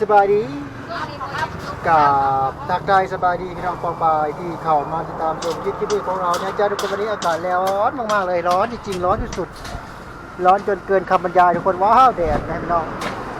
สบายดีกับทักทายสบายดีพี่น้องปองปายที่เข้ามาติดตามชมคลิปคลิปนี้ของเราเนี่ยจ้าทุกคนวันนี้อากาศร้อนมากๆเลยร้อนจริงๆร้อนสุดๆร้อนจนเกินคำบรรยายทุกคนว้าวแดดนะพี่น้อง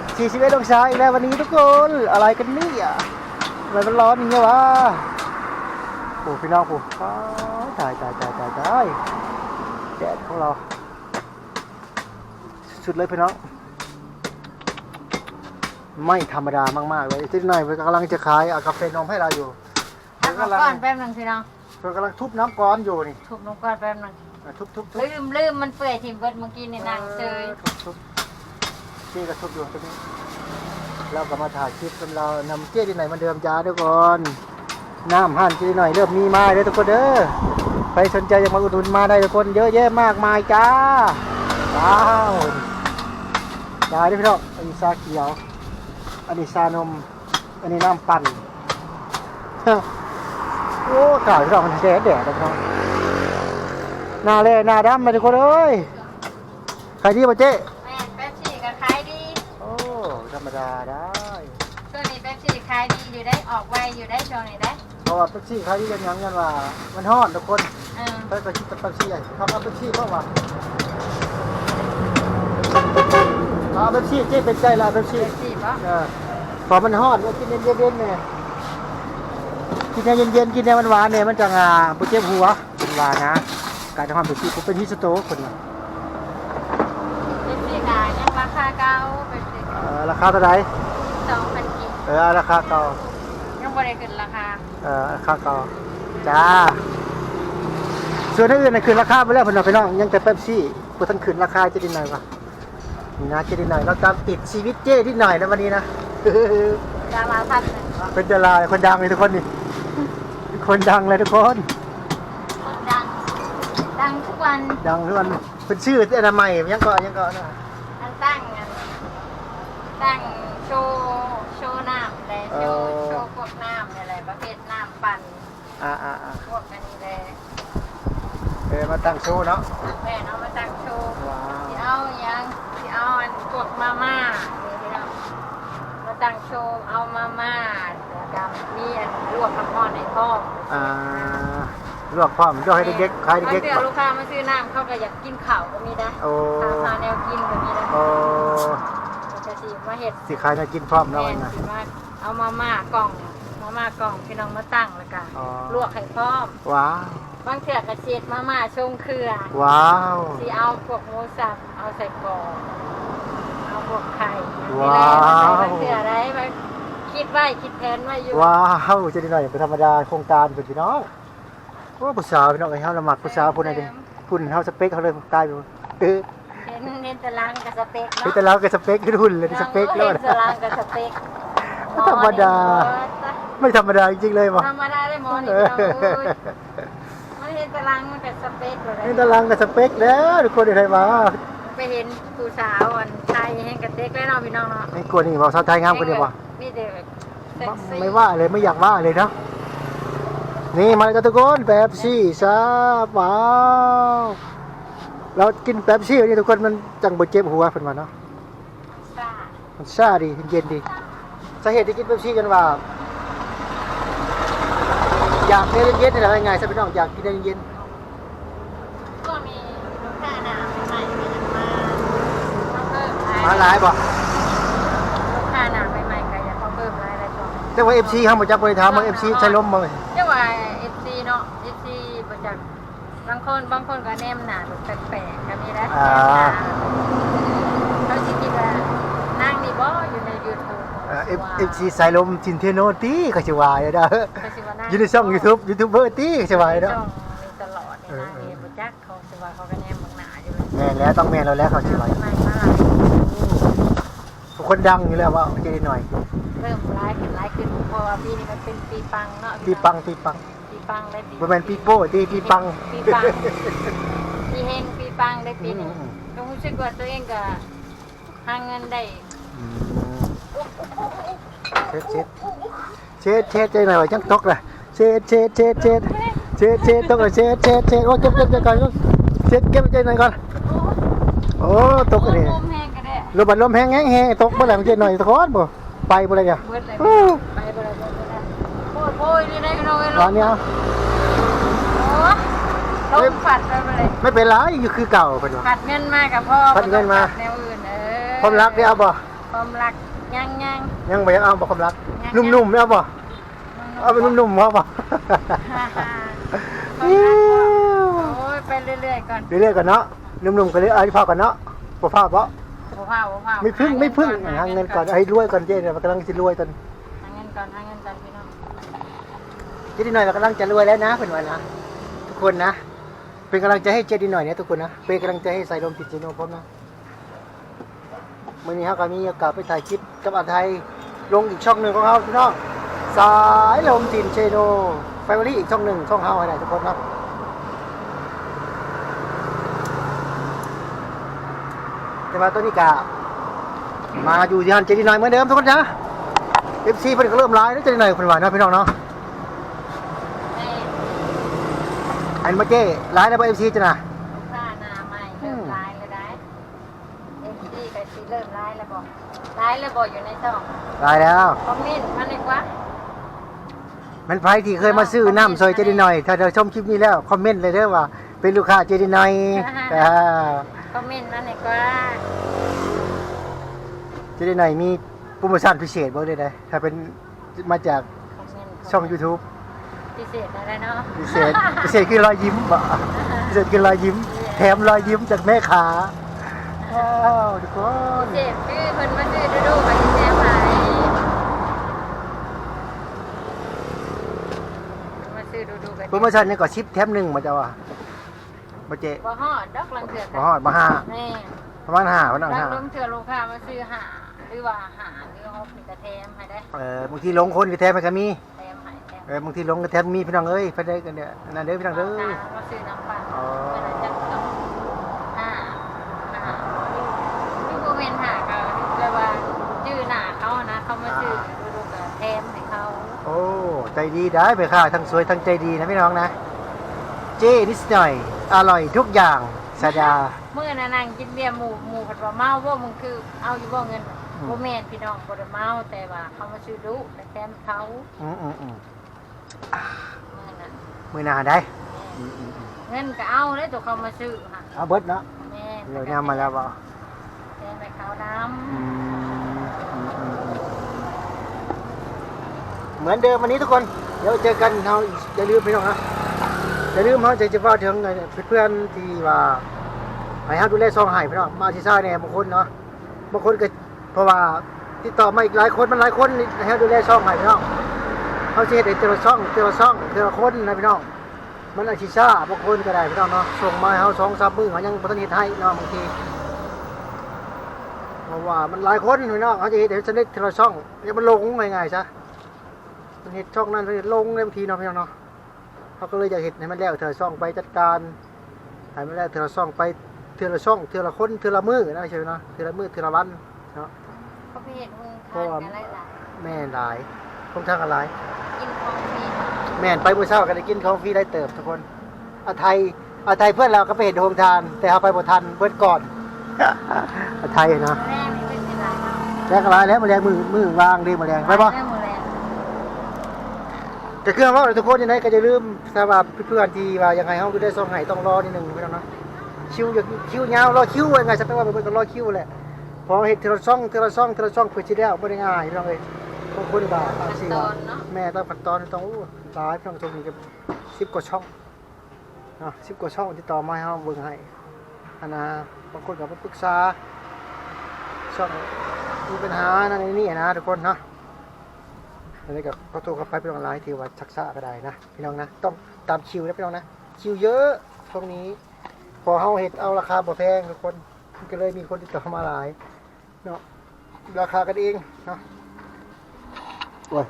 41องศาอีกแล้ววันนี้ทุกคนอะไรกันเนี่ยทำไมมันร้อนอย่างเงี้ยวะโอ้พี่น้องโอ้อ้าวตายตายตายตายตายแดดของเรา สุดเลยพี่น้อง ไม่ธรรมดามากๆเลยที่ไหนเพิ่นกำลังจะขายเอากาแฟนมให้เราอยู่ทำเพิ่นน้ำกำลัก้องนแป๊บหนึงพี่น้องเพิ่นกำลังทุบน้ำก้อนอยู่นี่ทุบน้ำก้อนแป๊บหนึงอะทุบทุบทุบลืมลืมมันเปื่อยทิ่มเบิดเมื่อกี้นี่นางเจยทุบทุบนี่ก็ทุบอยู่ตรงนี้เราก็มาถ่ายคลิปกันเรานำเจ๊ที่ไหนเหมาเดิมจ้าทุกคนน้ำหั่นเจ๊ที่ไหนเริ่มมีมาเลยทุกคนเด้อใครสนใจอยากมาอุดหนุนมาได้ทุกคนเยอะแยะมากมายจ้าว้าวจ้าด้วยพี่น้องอันนี้ชาเขียว อันนี้ชานม อันนี้น้ำปั่นโอ้ข่าวที่เรามันแดดแดดนะครับหน้าเล่หน้าดำมาทุกคนเอ้ยใครดีป่ะเจ๊แม่นแป๊บซี่ก็ขายดีโอ้ธรรมดาได้ช่วงนี้แป๊บซี่ขายดีอยู่ได้ออกไวอยู่ได้ช่วงนี้ได้เพราะว่าเป๊ปซี่ใครที่ยังยังกันว่ามันฮอดทุกคนเออไปไปคิดเป๊ปซี่ใหญ่ทำเอาเป๊ปซี่เข้ามาเอาเป๊ปซี่เจ๊เป็นใจละเป๊ปซี่แป๊บซี่บ่เออ พอมันฮอดก็กินเย็นๆเนี่ยกินเย็นๆกินเนี่ยมันหวานเนี่ยมันจะงาบุเจ็บหัวเป็นหวานนะ การทำความเป็นที่ผมเป็นฮิสโตรกคนน่ะแป๊บซี่ขายยังราคาเก่าแป๊บซี่เออราคาเท่าไหร่สองพันกิเออราคาเก่ายังบ่ได้ขึ้นราคาเออราคาเก่าจ้าส่วนอื่นน่ะขึ้นราคาไปแล้วพี่น้องพี่น้องยังแต่เป๊ปซี่พวกท่านขึ้นราคาจะดีหน่อยวะนี่นะจะดีหน่อยเราตามติดชีวิตเจ้ที่หน่อยนะวันนี้นะ ดาราพันหนึ่งเป็นดาราคนดังเลยทุกคนนี่ คนดังเลยทุกคน คนดัง ดังทุกวันดังทุกคนเป็นชื่อที่อนามัยยังก่อนยังก่อนนะอันตั้งอันตั้งโชว์โชว์น้ำเลยโชว์โชว์พวกน้ำอะไรประเภทน้ำปั่นอ่าอ่าอ่าพวกอันนี้เลยเออมาตั้งโชว์เนาะแม่เอามาตั้งโชว์ว้าว ที่เอายังที่เอาอันพวกมาม่านี่พี่น้อ งมาตั้งโชว์เอามาม่าแล้วก็มีอันลวกน้ำร้อนในท้องอ่าลวกพร้อมลวกให้เด็กๆขายบางเด็กเดือลูกค้ามาซื้อน้ำเขาก็อยากกินข้าวก็มีนะๆโอ้ทานทานแนวกินก็มีนะโอ้แล้วก็สิมาเห็ดสิขายจะกินพร้อมแล้วแม่ไงนนะสิมาเอามาม่ากล่องมาม่ากล่องพี่น้องมาตั้งแล้วก็อ๋อลวกให้พร้อมว้าวบางเถื่อกระเช็ดมาม่าชงเครือว้าวสิเอาพวกหมูสับเอาใส่กรอกเอา พวกไข่ว้าวบางเถื่อได้มาคิดไว้คิดแผนไว้อยู่ว้าวจะดีหน่อยเป็นธรรมดาโครงการเป็นพี่น้องโอ้ผู้สาวพี่น้องไอ้เฮาละหมักผู้สาวพูดอะไรพูดเฮาสเปคเขาเลยตายไปหมดเออเห็นเห็นตารางกับสเต็กเฮ้ยเนาะแต่เราก็สเปคขึ้นหุ่นเลยสเปคแล้วเห็นนะตารางกับสเต็กไม่ธรรมดา ไม่ธรรมดาจริงๆเลยมั้งธรรมดาได้หมอนี่เอพี่อน้องเอ้ยมันเห็นตารางมันกับสเปกเลย นี่ตารางกับสเปคแล้วทุกคนอะไรมาไปเห็น ผู้สาวอันไทยเห็นกับเต็กแล้วเนาะพี่น้องเนาะไม่กลัวนี่บอกสาวไทยงามกว่านี้ป่ะมีแต่แบบเซ็กซี่ไม่ว่าเลยไม่อยากว่าเลยเนาะนี่มาแล้วทุกคนแป๊บซี่ซาว้าวเรากินแป๊บซี่วันนี้ทุกคนมันจังบ่เจ็บหัวเพิ่นว่าเนาะซ่ามันซ่าดีเย็นดีสาเหตุที่กินแป๊บซี่กันว่า อยากได้เย็นๆนี่แหละง่ายๆซะพี่น้องอยากกินได้เย็น ก็มีลูกค้าหนาใหม่ๆก็ยังมาเขาเพิ่ มๆมาหลายบ่ลูกค้าหนาใหม่ๆก็ยังเขาเพิ่มรายได้ก่อนแต่ว่า FC เฮาบ่จักบ่ได้ถามว่า FC ใช้ลมบ่เจ้าว่า FC เนาะ FC บ่จักบางคนบางคนก็แนมหนาแบบแปลกๆก็มีนะอ่าเขาสิคิดว่านั่งนี่บ่อยู่ใน YouTube เอ่อ F- FC ใส่ลมทินเทโนตีก็สิว่าอยู่เด้อก็สิว่านั่ง อยู่ในช่อง YouTube ยูทูบเบอร์ตีก็สิว่าอยู่เด้อช่องมีตลอดนี่นะเห็นบ่จักเขาสิว่าเขาก็แนมเบิ่งหน้าอยู่เลยแม่นแล้วต้องแม่นเราแล้วเขาสิว่าใหม่มาหลายทุก คนดังอยู่แล้วว่าจะได้หน่อย เริ่มร้ายขึ้นร้ายขึ้นเพราะว่าปีนี้มันเป็นปีปังเนาะปีปังปีปังปีปังได้ปีบ่แม่นปีโป้ตีปีปังปีปังปีเฮงปีปังได้ปีนี้อืมก็รู้สึกว่าตัวเองก็หาเงินได้อืมเช็ดเช็ดเช็ดเช็ดใจหน่อยว่าจังตกล่ะเช็ดเช็ดเช็ดเช็ดเช็ดเช็ดตกเลยเช็ดเช็ดเช็ดโอ้เก็บเก็บใจก่อนเช็ดเก็บใจหน่อยก่อนโอ้ตกอันนี้ โอ้มแห้งก็ได้ลมบัดลมแห้งแห้งแห้งตกบ่แล้วเจ๊หน่อยตะคอนบ่ไปบ่เลยอะเบิดเลยอู้ไปบ่ได้เบิดเลยโอ้ยโอ้ยนี่ได้พี่น้องเอ้ยลร้านมเนี้ยโอ้ลมฝัดไปบ่เลยไม่เป็นไรอยู่คือเก่าเพิ่นว่าขัดเงินมากับพ่อขัดเงินมาบ่ต้องขัดแนวอื่นเออความรักได้เอาบ่ความรักยังยังยังบ่ยังเอาบ่ความรักยังนุ่มๆได้เอาบ่เอาเป็นนุ่มๆเอาบ่ฮ่าฮ่าความอิ๊รักก็วโอ้ยไปเรื่อยๆก่อนเรื่อยๆก่อนเนาะนุ่มๆก็เลยเอาที่พาก่อนเนาะบ่พาบ่ บ่พาบ่พาไม่พึ่งไม่พึ่งหาเงินก่อนให้รวยก่อนเจ๊เนี่ยมันกำลังจะรวยตอนหาเงินก่อนหาเงินก่อนพี่น้องเจดีหน่อยมันกำลังจะรวยแล้วนะเพื่อนว่านะทุกคนนะ เป็นกำลังใจให้เจดีหน่อยเนี่ยทุกคนนะเป็นกำลังใจให้ใส่ลมติดเจโนพร้อมนะมื่อนี้เขาก็มีโอกาสไปถ่ายคลิปกับอาไทยลงอีกช่องหนึ่งของเขาพี่น้องสายลมตินเชโนไฟวอรี่อีกช่องหนึ่งช่องเฮาอะไรทุกคนนะแต่มาตัวนี้กามาอยู่ที่ฮันเจดีหน่อยเหมือนเดิมทุกคนนะเอฟซีเพิ่นก็เริ่มไลน์แล้วเจดีหน่อยเพิ่นว่านะพี่น้องเนาะแม่อันเมื่อกี้ร้ายแล้วเอฟซีจ้ะนะลูกค้าหน้าใหม่เริ่มร้ายแล้วได้เอ็มซีกับซีเริ่มร้ายแล้วบอกร้ายแล้วบอกอยู่ในช่องร้ายแล้วคอมเมนต์มาเลยว่ามันไผที่เคยมาซื้อน้ำซอยเจดีหน่อย ถ้าเราชมคลิปนี้แล้วคอมเมนต์เลยเด้อว่า เป็นลูกค้าเจดีหน่อยอ่า คอมเมนต์มาเลยว่าเจดีหน่อยมีโปรโมชั่นพิเศษบ่ได้ได้ถ้าเป็นมาจากคอมเมนต์ช่อง YouTube พิเศษอะไรเนาะพิเศษพิเศษคือรอยยิ้มบ่พิเศษคือรอยยิ้ม แถมรอยยิ้มจากแม่ค้าว้าวทุกคนพิเศษคือเพิ่นมาซื้อดูดูไปแจมให้มาซื้อดูดูไปโปรโมชั่นนี่ก็ชิปแถมหนึ่งมาจ้าว่า บ่เจ๊บ่ฮอดดอกลังเถื่อบ่ฮอดบ่ห้าแม่ประมาณห้าวันนั้นลังห้าลงเถื่อลูกค้ามาซื้อหาหรือว่าหาหรือฮอกนี่ก็แถมให้ได้เออบางทีหลงคนก็แถมมันก็มีแถมให้แถมเออบางทีหลงก็แถมมีพี่น้องเอ้ยไปได้กันเนี่ยนั่นเด้อพี่น้องเด้อมาซื้อน้ำปั่นอ๋อเวลาจะต้องหาหาดูโมเมนต์หาเขาแปลว่าชื่อหน้าเขานะเขามาซื้อดูดูกับแถมให้เขาโอ้ใจดีได้ไปค่ะทั้งสวยทั้งใจดีนะพี่น้องนะ เจ้นิดหน่อย อร่อยทุกอย่างสาดา เมื่อนั้นนั่งกินเบียร์หมูหมูผัดว่าเมาว่ามึงคือเอาอยู่บ่เงินอืม บ่แม่นพี่น้องบ่ได้เมาแต่ว่าเขามาซื้อดุแต่แถมเขาอืมอืมอืมเมื่อนั้นมือหนาได้แม่อืมอืมอืมเงินก็เอาเลยตัวเขามาซื้อค่ะเอาเบิดเนาะแม่เดี๋ยวนี้มาแล้วบ่แถมให้เขาน้อืมอืมอืมอืมเหมือนเดิมวันนี้ทุกคน เดี๋ยวเจอกันเราอย่าลืมพี่น้องนะ อย่าลืมเขาจะจะว่าถึงเพื่อนๆที่ว่าให้าดูแลซองหายพี่น้องมาที่ซ่าเนี่ยบางคนเนาะบางคนก็เพราะว่าติดต่อมาอีกหลายคนมันหลายคนให้เขาดูแลซองหายพี่น้องเขาจะเห็นแต่ละช่องแต่ละช่องแต่ละคนนะพี่น้องมันอาชีซ่าบางคนก็ได้พี่น้องเนาะส่งมาห้เขาสองสามมือเขายังพัฒนาให้เนาะบางทีเพราะว่ามันหลายคนพี่น้องเขาจะเห็นแต่ชนิดแต่ละช่องเดี๋ยวมันลงง่ายๆซะมันเห็นช่องนั้นลงในบางทีเนาะพี่น้องเนาะ เขาก็เลยอยากเห็นให้มันแล้วเธอช่องไปจัดการให้มันแล้วเธอช่องไปเธอละช่องเธอละคนเธอละมือนะใช่ไหมเนาะเธอละมือเธอละวันเนาะำเขาไปเห็นมึงเพทาราะนว่ากันหลายแม่นหลายคงทางอะไรๆกินของฟรีแม่นไปมื้อเช้าก็ได้กินของฟรีได้เติบทุกคนอาไทยอาไทยเพื่อนเราก็ไปเห็นโรงทาน แต่เขาไปบ่ทันเบิดก่อนอาไทยเนาะแรกนี่เป็นอะไรเนาะแรงอะไรแล้วมาแรงมือมือวางดีมาแรงไปบ่แร กมือแรงแต่เครื่องว่าทุกคนยังไงก็จะลืมสำหรับเพื่อนๆที่ว่ายังไงเขาได้ส่งให้ต้องรอนิดนึงพี่น้องเนาะคิวอย่างคิวยาวรอคิวยังไงสักว่าเป็นต้องรอคิวแหละพอเห็นเทละช่องเทละช่องเทละช่องเพื่อที่แล้วไม่ได้ง่ายพี่น้องเลยบางคนก็บาสิ่แม่ต้องขั้นตอนต้องอู้หลายพี่น้องชมนี่ก็สิบกว่าช่องนะสิบกว่าช่องที่ต่อมาให้เขาเบิ่งให้อันนะบางคนก็มาปรึกษาช่องมีปัญหานั่นนี่นะทุกคนเนาะ อันนี้กับขอโทษกับไปพี่น้องไลน์ที่ว่าชักษะก็ได้นะพี่น้องนะต้องตามคิวนะพี่น้องนะคิวเยอะตรงนี้ พอเฮาเห็ดเอาราคาบ่แพงทุกคนก็เลยมีคนติดต่อมาหลายเนาะราคากันเองเนาะโอ้ย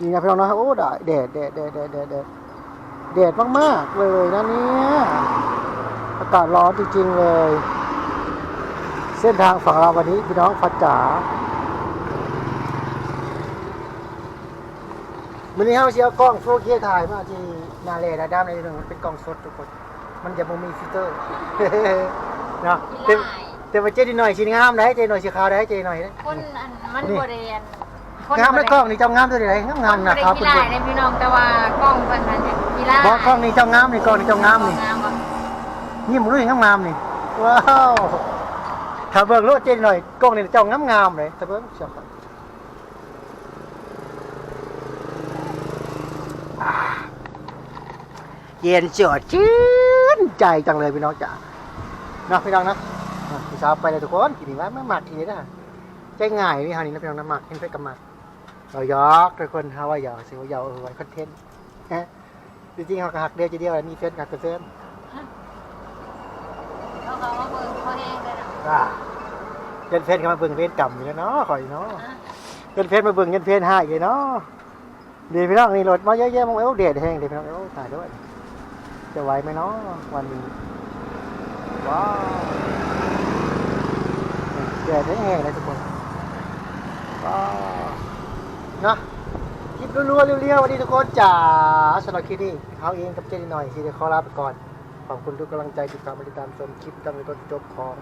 นี่นะพี่น้องนะโอ้ดแดดแดดแดดแดดแดดแดดแดดมากๆเลยนะเนี่ยอากาศร้อนจริงๆเลย เส้นทางฝั่งเราวันนี้พี่น้องฟัดจ๋า มันนี้เฮาสิเอากล้องโฟล์เคถ่ายมาที่หนาเลดาด้ามในหนึ่งมันเป็นกล้องสดทุกคน มันจะบ่มีฟิลเตอร์ เนาะกีเต็มฬายแต่ว่าเจดีหน่อยสิงามได้เจดีหน่อยสิขาวได้เจดีหน่อยได้ คนอันมันนี่บริเวณงามในกล้องนี่เจ้างามตัวไหนงามงามนะนะคครัรับบกีฬาในพี่น้องแต่ว่ากล้องเป็นอันเนี่ยกีฬาบอกกล้องนี่เจ้างามนี่กล้องนี่เจ้างามนี่ งามบ่ยิ้มรู้อย่างงามๆนี่ ว้าว ถ้าเบิ่งรถเจดีหน่อยกล้องนี่เจ้างามงามๆเลยถ้าเบิ่งเชียวครับอ่า เย็นเจือดชื่นใจจังเลยพี่น้องจ๋าเนาะพี่น้องนะอะพี่สาวไปเลยทุกคนกินนี่ว่าไม่หมักทีนี้นะใจง่ายนี่ฮะนี่นะพี่น้องนะหมักเห็นไปกับหมักเรายอกทุกคนฮาว่าหยอกสิว่าหยอกเออไว้คอนเทนต์ฮะจริงๆเขาก็หักเดียวจะเดียวมีเฟซกับเฟซเขาเขามาเบิ่งเขาแห้งเลยนะอ่าเงินเพชรก็มาเบิ่งเพชรกำอยู่แล้วเนาะข่อยเนาะเงินเพชรมาเบิ่งเงินเพชรให้เลยเนาะดีพี่น้องนี่รถมาเยอะแยะมองเอ้าเดดแห้งดีพี่น้องเอ้าถ่ายด้วย จะไหวไหมเนาะวันนี้ว้าวเดดแห้งๆเลยทุกคนว้าวนะคลิปรัวๆเรียวๆวันนี้ทุกคนจ๋าสำหรับคลิปนี้เขาเองกับเจนี่หน่อยที่จะขอลาไปก่อนขอบคุณทุกกำลังใจติดตามติดตามชมคลิปตั้งแต่ต้นจบของ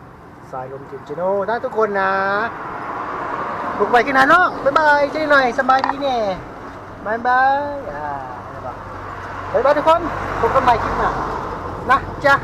สายลมจิมจิโน่ได้ทุกคนนะบุกไปกันนะเน้องบ๊ายบายเจนี่หน่อยสบายดีเนี่ยบายบายอ่า บ๊ายบายบ๊ายบายทุกคนพบกันใหม่คลิปหน้านะจ๊ะ